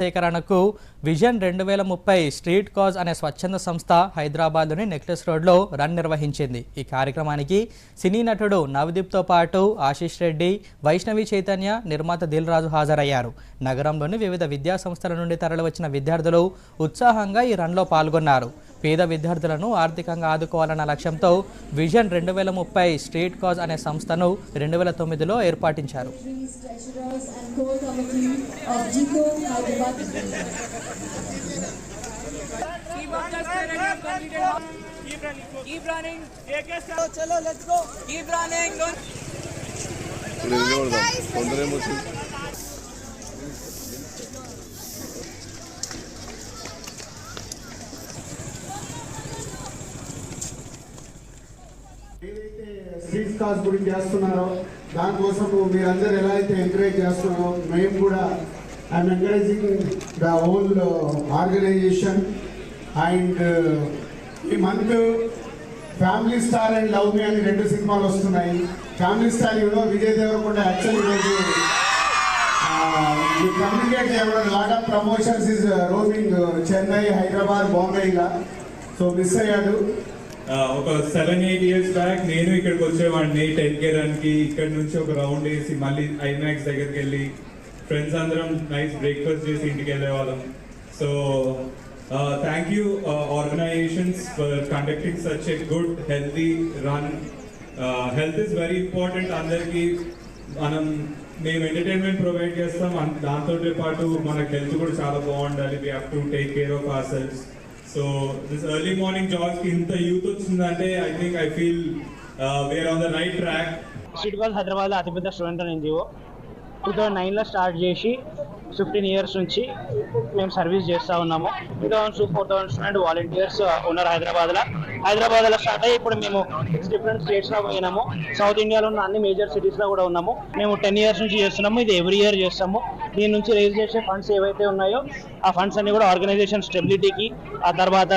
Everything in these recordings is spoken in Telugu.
సేకరణకు విజన్ రెండు వేల ముప్పై స్ట్రీట్ కాజ్ అనే స్వచ్ఛంద సంస్థ హైదరాబాద్లోని నెక్లెస్ రోడ్లో రన్ నిర్వహించింది. ఈ కార్యక్రమానికి సినీ నటుడు నవదీప్తో పాటు ఆశీష్ రెడ్డి వైష్ణవి చైతన్య నిర్మాత దిల్ రాజు హాజరయ్యారు. నగరంలోని వివిధ విద్యా సంస్థల నుండి తరలివచ్చిన విద్యార్థులు ఉత్సాహంగా ఈ రన్లో పాల్గొన్నారు. పేద విద్యార్థులను ఆర్థికంగా ఆదుకోవాలన్న లక్ష్యంతో విజన్ రెండు వేల ముప్పై స్ట్రీట్ కాజ్ అనే సంస్థను రెండు వేల తొమ్మిదిలో ఏర్పాటించారు treasurers and core street cause గురించి చేస్తున్నారో. దానికోసం మీరందరూ ఎలా అయితే ఎంకరేజ్ చేస్తున్నారో మేము కూడా I'm encouraging the whole organisation and ఈ month family star and love me అని రెండు సినిమాలు వస్తున్నాయి. Family star you know Vijay Deverakonda actual ఈరోజు కమ్యూనికేట్ చేయడం lot of promotions is roaming Chennai Hyderabad Bombay ఇలా సో మిస్ అయ్యాడు. ఒక సెవెన్ ఎయిట్ ఇయర్స్ బ్యాక్ నేను ఇక్కడికి వచ్చేవాడిని టెన్ కే రన్కి ఇక్కడ నుంచి ఒక రౌండ్ వేసి మళ్ళీ ఐమాక్స్ దగ్గరికి వెళ్ళి ఫ్రెండ్స్ అందరం నైస్ బ్రేక్ఫాస్ట్ చేసి ఇంటికి వెళ్ళే వాళ్ళం so thank you organisations for conducting such a good healthy run health is very important అందరికీ. మనం మేము ఎంటర్టైన్మెంట్ ప్రొవైడ్ చేస్తాం. దాంతో పాటు మనకు హెల్త్ కూడా చాలా బాగుండాలి. We have to take care of our selves so this early morning జాబ్స్కి ఇంత యూత్ వచ్చిందంటే I think I feel we're on the right track street cause హైదరాబాద్లో అతిపెద్ద స్టూడెంట్ ఎన్జిఓ టూ థౌజండ్ నైన్లో స్టార్ట్ చేసి ఫిఫ్టీన్ ఇయర్స్ నుంచి మేము సర్వీస్ చేస్తూ ఉన్నాము. Two thousand to four thousand student volunteers ఉన్నారు హైదరాబాద్లో. హైదరాబాద్లో స్టార్ట్ అయ్యి ఇప్పుడు మేము సిక్స్ డిఫరెంట్ స్టేట్స్లో పోయినాము. సౌత్ ఇండియాలో ఉన్న అన్ని మేజర్ సిటీస్లో కూడా ఉన్నాము. మేము టెన్ ఇయర్స్ నుంచి చేస్తున్నాము. ఇది ఎవ్రీ ఇయర్ చేస్తాము. దీని నుంచి రేజ్ చేసే ఫండ్స్ ఏవైతే ఉన్నాయో ఆ ఫండ్స్ అన్ని కూడా ఆర్గనైజేషన్ స్టెబిలిటీకి ఆ తర్వాత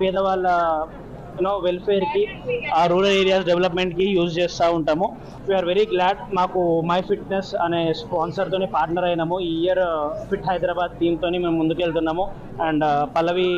పేదవాళ్ళ యూనో వెల్ఫేర్కి ఆ రూరల్ ఏరియాస్ డెవలప్మెంట్కి యూజ్ చేస్తూ ఉంటాము. వీఆర్ వెరీ గ్లాడ్ మాకు మై ఫిట్నెస్ అనే స్పాన్సర్తోనే పార్ట్నర్ అయినాము. ఈ ఇయర్ ఫిట్ హైదరాబాద్ టీమ్తోని మేము ముందుకెళ్తున్నాము. అండ్ పల్లవి